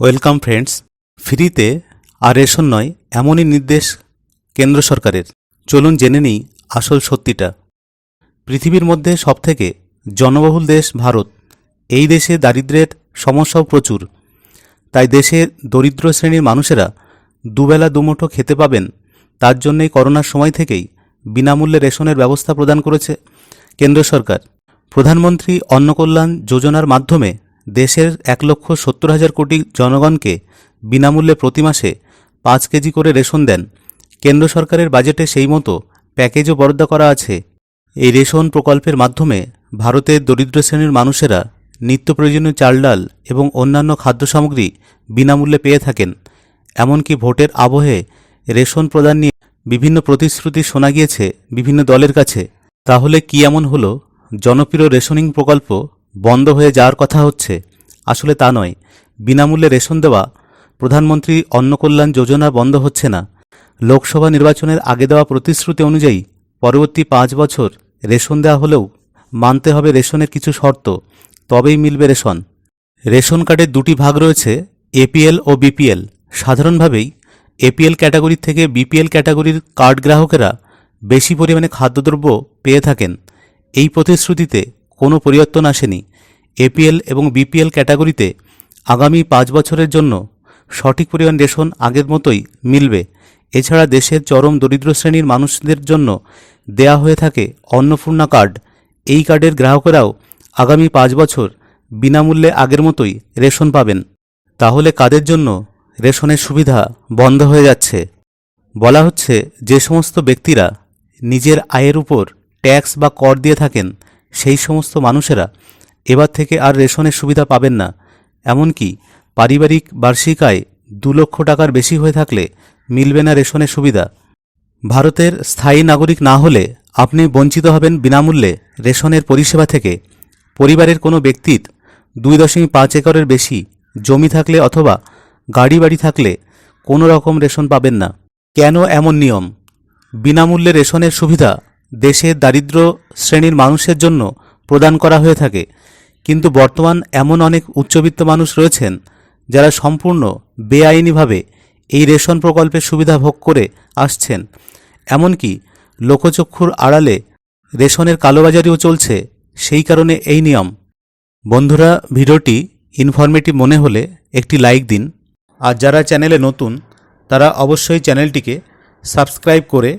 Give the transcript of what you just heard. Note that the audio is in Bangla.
ওয়েলকাম ফ্রেন্ডস, ফ্রিতে আর রেশন নয়, এমনই নির্দেশ কেন্দ্র সরকারের। চলুন জেনে নিই আসল সত্যিটা। পৃথিবীর মধ্যে সবথেকে জনবহুল দেশ ভারত। এই দেশে দারিদ্র্যের সমস্যাও প্রচুর। তাই দেশের দরিদ্র শ্রেণির মানুষেরা দুবেলা দুমুঠো খেতে পাবেন, তার জন্যই করোনার সময় থেকেই বিনামূল্যে রেশনের ব্যবস্থা প্রদান করেছে কেন্দ্র সরকার। প্রধানমন্ত্রী অন্নকল্যাণ যোজনার মাধ্যমে দেশের এক লক্ষ সত্তর হাজার কোটি জনগণকে বিনামূল্যে প্রতি মাসে পাঁচ কেজি করে রেশন দেন। কেন্দ্র সরকারের বাজেটে সেই মতো প্যাকেজও বরাদ্দ করা আছে। এই রেশন প্রকল্পের মাধ্যমে ভারতের দরিদ্র শ্রেণির মানুষেরা নিত্য প্রয়োজনীয় চাল ডাল এবং অন্যান্য খাদ্য সামগ্রী বিনামূল্যে পেয়ে থাকেন। এমনকি ভোটের আবহে রেশন প্রদান নিয়ে বিভিন্ন প্রতিশ্রুতি শোনা গিয়েছে বিভিন্ন দলের কাছে। তাহলে কি এমন হলো? জনপ্রিয় রেশনিং প্রকল্প বন্ধ হয়ে যাওয়ার কথা হচ্ছে। আসলে তা নয়। বিনামূল্যে রেশন দেওয়া, প্রধানমন্ত্রী অন্নকল্যাণ যোজনা বন্ধ হচ্ছে না। লোকসভা নির্বাচনের আগে দেওয়া প্রতিশ্রুতি অনুযায়ী পরবর্তী পাঁচ বছর রেশন দেওয়া হলেও মানতে হবে রেশনের কিছু শর্ত। তবেই মিলবে রেশন। রেশন কার্ডের দুটি ভাগ রয়েছে এপিএল ও বিপিএল সাধারণভাবেই এপিএল ক্যাটাগরি থেকে বিপিএল ক্যাটাগরির কার্ড গ্রাহকেরা বেশি পরিমাণে খাদ্যদ্রব্য পেয়ে থাকেন। এই প্রতিশ্রুতিতে কোনো পরিবর্তন আসেনি। এপিএল এবং বিপিএল ক্যাটাগরিতে আগামী পাঁচ বছরের জন্য সঠিক পরিমাণ রেশন আগের মতোই মিলবে। এছাড়া দেশের চরম দরিদ্র শ্রেণির মানুষদের জন্য দেয়া হয়ে থাকে অন্নপূর্ণা কার্ড। এই কার্ডের গ্রাহকেরাও আগামী পাঁচ বছর বিনামূল্যে আগের মতোই রেশন পাবেন। তাহলে কাদের জন্য রেশনের সুবিধা বন্ধ হয়ে যাচ্ছে? বলা হচ্ছে যে সমস্ত ব্যক্তিরা নিজের আয়ের উপর ট্যাক্স বা কর দিয়ে থাকেন সেই সমস্ত মানুষেরা এবার থেকে আর রেশনের সুবিধা পাবেন না। এমনকি পারিবারিক বার্ষিক আয় দু লক্ষ টাকার বেশি হয়ে থাকলে মিলবে না রেশনের সুবিধা। ভারতের স্থায়ী নাগরিক না হলে আপনি বঞ্চিত হবেন বিনামূল্যে রেশনের পরিষেবা থেকে। পরিবারের কোনো ব্যক্তির দুই দশমিক পাঁচ একরের বেশি জমি থাকলে অথবা গাড়ি বাড়ি থাকলে কোনো রকম রেশন পাবেন না। কেন এমন নিয়ম? বিনামূল্যে রেশনের সুবিধা দেশের দারিদ্র শ্রেণির মানুষের জন্য প্রদান করা হয়ে থাকে। কিন্তু বর্তমান এমন অনেক উচ্চবিত্ত মানুষ রয়েছেন যারা সম্পূর্ণ বেআইনিভাবে এই রেশন প্রকল্পের সুবিধা ভোগ করে আসছেন। এমনকি লোকচক্ষুর আড়ালে রেশনের কালোবাজারিও চলছে সেই কারণে এই নিয়ম। বন্ধুরা, ভিডিওটি ইনফরমেটিভ মনে হলে একটি লাইক দিন। আর যারা চ্যানেলে নতুন, তারা অবশ্যই চ্যানেলটিকে সাবস্ক্রাইব করে